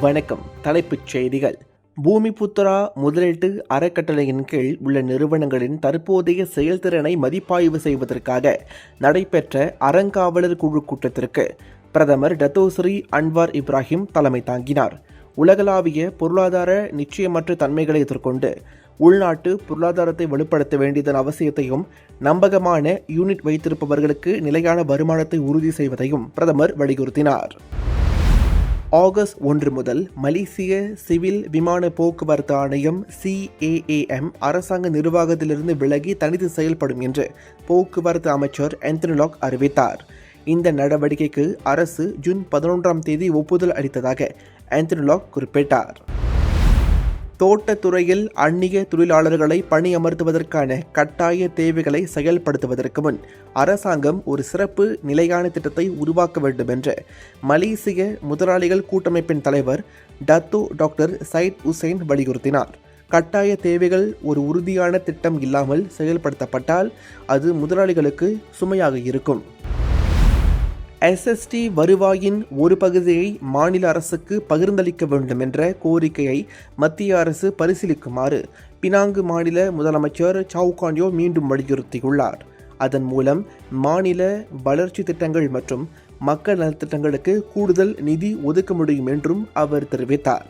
வணக்கம். தலைப்புச் செய்திகள். பூமிபுத்ரா முதலீட்டு அறக்கட்டளையின் கீழ் உள்ள நிறுவனங்களின் தற்போதைய செயல்திறனை மதிப்பாய்வு செய்வதற்காக நடைபெற்ற அறங்காவலர் குழு கூட்டத்திற்கு பிரதமர் டத்தோஸ்ரீ அன்வார் இப்ராஹிம் தலைமை தாங்கினார். உலகளாவிய பொருளாதார நிச்சயமற்ற தன்மைகளை எதிர்கொண்டு உள்நாட்டு பொருளாதாரத்தை வலுப்படுத்த வேண்டியதன் அவசியத்தையும் நம்பகமான யூனிட் வைத்திருப்பவர்களுக்கு நிலையான வருமானத்தை உறுதி செய்வதையும் பிரதமர் வலியுறுத்தினார். ஆகஸ்ட் ஒன்று முதல் மலேசிய சிவில் விமான போக்குவரத்து ஆணையம் சிஏஏஎம் அரசாங்க நிர்வாகத்திலிருந்து விலகி தனித்து செயல்படும் என்று போக்குவரத்து அமைச்சர் ஆந்தனிலாக் அறிவித்தார். இந்த நடவடிக்கைக்கு அரசு ஜூன் பதினொன்றாம் தேதி ஒப்புதல் அளித்ததாக ஆந்தனிலாக் குறிப்பிட்டார். தோட்டத்துறையில் அந்நிய தொழிலாளர்களை பணியமர்த்துவதற்கான கட்டாய தேவைகளை செயல்படுத்துவதற்கு முன் அரசாங்கம் ஒரு சிறப்பு நிலையான திட்டத்தை உருவாக்க வேண்டும் என்று மலேசிய முதலாளிகள் கூட்டமைப்பின் தலைவர் டத்து டாக்டர் சயித் உசைன் வலியுறுத்தினார். கட்டாய தேவைகள் ஒரு உறுதியான திட்டம் இல்லாமல் செயல்படுத்தப்பட்டால் அது முதலாளிகளுக்கு சுமையாக இருக்கும். எஸ்எஸ்டி வருவாயின் ஒரு பகுதியை மாநில அரசுக்கு பகிர்ந்தளிக்க வேண்டும் என்ற கோரிக்கையை மத்திய அரசு பரிசீலிக்குமாறு பினாங்கு மாநில முதலமைச்சர் சவுகான்யோ மீண்டும் வலியுறுத்தியுள்ளார். அதன் மூலம் மாநில வளர்ச்சி திட்டங்கள் மற்றும் மக்கள் நலத்திட்டங்களுக்கு கூடுதல் நிதி ஒதுக்க முடியும் என்றும் அவர் தெரிவித்தார்.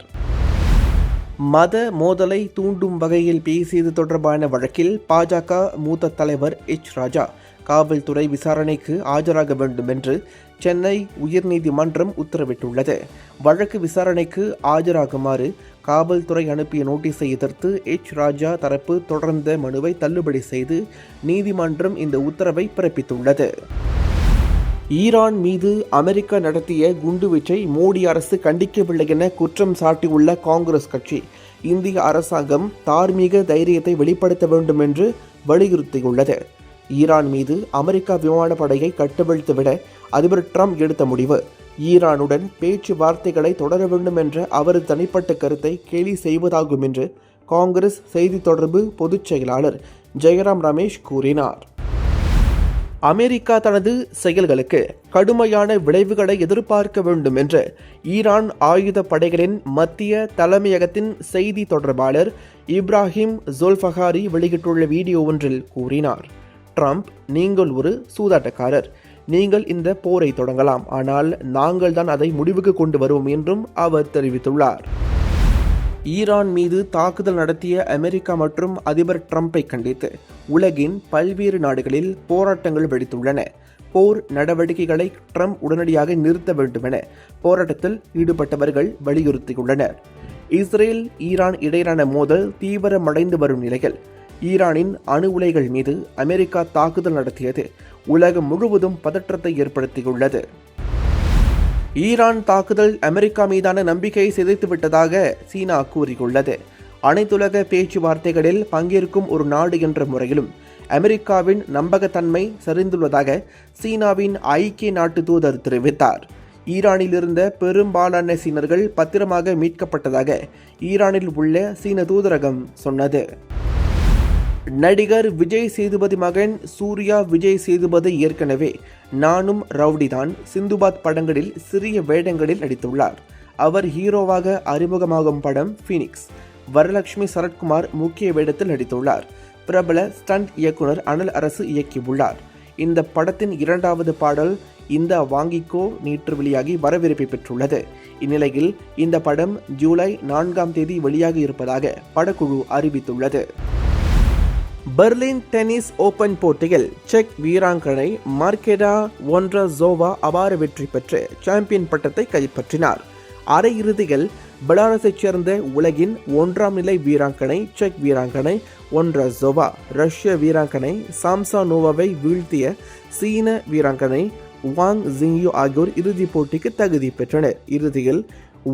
மத மோதலை தூண்டும் வகையில் பேசியது தொடர்பான வழக்கில் பாஜக மூத்த தலைவர் எச் ராஜா காவல்துறை விசாரணைக்கு ஆஜராக வேண்டும் என்று சென்னை உயர்நீதிமன்றம் உத்தரவிட்டுள்ளது. வழக்கு விசாரணைக்கு ஆஜராகுமாறு காவல்துறை அனுப்பிய நோட்டீஸை எதிர்த்து எச். ராஜா தரப்பு தொடர்ந்த மனுவை தள்ளுபடி செய்து நீதிமன்றம் இந்த உத்தரவை பிறப்பித்துள்ளது. ஈரான் மீது அமெரிக்கா நடத்திய குண்டுவீச்சை மோடி அரசு கண்டிக்கவில்லை என குற்றம் சாட்டியுள்ள காங்கிரஸ் கட்சி இந்திய அரசாங்கம் தார்மீக தைரியத்தை வெளிப்படுத்த வேண்டும் என்று வலியுறுத்தியுள்ளது. ஈரான் மீது அமெரிக்கா விமானப்படையை கட்டவிழ்த்துவிட அதிபர் ட்ரம்ப் எடுத்த முடிவு. ஈரானுடன் பேச்சுவார்த்தைகளை தொடர வேண்டும் என்ற அவரது தனிப்பட்ட கருத்தை கேலி செய்வதாகும் என்று காங்கிரஸ் செய்தி தொடர்பு பொதுச் செயலாளர் ஜெயராம் ரமேஷ் கூறினார். அமெரிக்கா தனது செயல்களுக்கு கடுமையான விளைவுகளை எதிர்பார்க்க வேண்டும் என்று ஈரான் ஆயுத படைகளின் மத்திய தலைமையகத்தின் செய்தி தொடர்பாளர் இப்ராஹிம் ஜோல்ஃபஹாரி வெளியிட்டுள்ள வீடியோ ஒன்றில் கூறினார். ட்ரம்ப் நீங்கள் ஒரு சூதாட்டக்காரர். நீங்கள் இந்த போரை தொடங்கலாம். ஆனால் நாங்கள் தான் அதை முடிவுக்கு கொண்டு வருவோம் என்றும் அவர் தெரிவித்துள்ளார். ஈரான் மீது தாக்குதல் நடத்திய அமெரிக்கா மற்றும் அதிபர் ட்ரம்ப்பை கண்டித்து உலகின் பல்வேறு நாடுகளில் போராட்டங்கள் வெடித்துள்ளன. போர் நடவடிக்கைகளை ட்ரம்ப் உடனடியாக நிறுத்த வேண்டுமென போராட்டத்தில் ஈடுபட்டவர்கள் வலியுறுத்தியுள்ளனர். இஸ்ரேல் ஈரான் இடையிலான மோதல் தீவிரமடைந்து வரும் நிலையில் ஈரானின் அணு உலைகள் மீது அமெரிக்கா தாக்குதல் நடத்தியது. உலகம் முழுவதும் பதற்றத்தை ஏற்படுத்தியுள்ளது. ஈரான் தாக்குதல் அமெரிக்கா மீதான நம்பிக்கையை சிதைத்துவிட்டதாக சீனா கூறியுள்ளது. அனைத்துலக பேச்சுவார்த்தைகளில் பங்கேற்கும் ஒரு நாடு என்ற முறையிலும் அமெரிக்காவின் நம்பகத்தன்மை சரிந்துள்ளதாக சீனாவின் ஐக்கிய நாட்டு தூதர் தெரிவித்தார். ஈரானில் இருந்த பெரும்பாலான சீனர்கள் பத்திரமாக மீட்கப்பட்டதாக ஈரானில் உள்ள சீன தூதரகம் சொன்னது. நடிகர் விஜய் சேதுபதி மகன் சூர்யா விஜய் சேதுபதி ஏற்கனவே நானும் ரவுடிதான் சிந்துபாத் படங்களில் சிறிய வேடங்களில் நடித்துள்ளார். அவர் ஹீரோவாக அறிமுகமாகும் படம் ஃபீனிக்ஸ் வரலட்சுமி சரத்குமார் முக்கிய வேடத்தில் நடித்துள்ளார். பிரபல ஸ்டண்ட் இயக்குனர் அனல் அரசு இயக்கியுள்ளார். இந்த படத்தின் இரண்டாவது பாடல் இந்த வாங்கிக்கோ நேற்று வெளியாகி வரவேற்பை பெற்றுள்ளது. இந்நிலையில் இந்த படம் ஜூலை நான்காம் தேதி வெளியாக இருப்பதாக படக்குழு அறிவித்துள்ளது. பெர்லின் டென்னிஸ் ஓபன் போட்டியில் செக் வீராங்கனை மார்க்கெடா ஒன்ட்ரசோவா அபார வெற்றி பெற்று சாம்பியன் பட்டத்தை கைப்பற்றினார். அரையிறுதியில் பெலாரஸைச் சேர்ந்த உலகின் ஒன்றாம் நிலை வீராங்கனை செக் வீராங்கனை ஒன்ட்ரசோவா ரஷ்ய வீராங்கனை சாம்சா நோவாவை வீழ்த்திய சீன வீராங்கனை வாங் ஜிங்யூ ஆகியோர் இறுதிப் போட்டிக்கு தகுதி பெற்றனர். இறுதியில்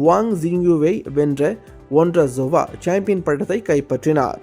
வாங் ஜிங்யூவை வென்ற ஒன்ட்ரசோவா சாம்பியன் பட்டத்தை கைப்பற்றினார்.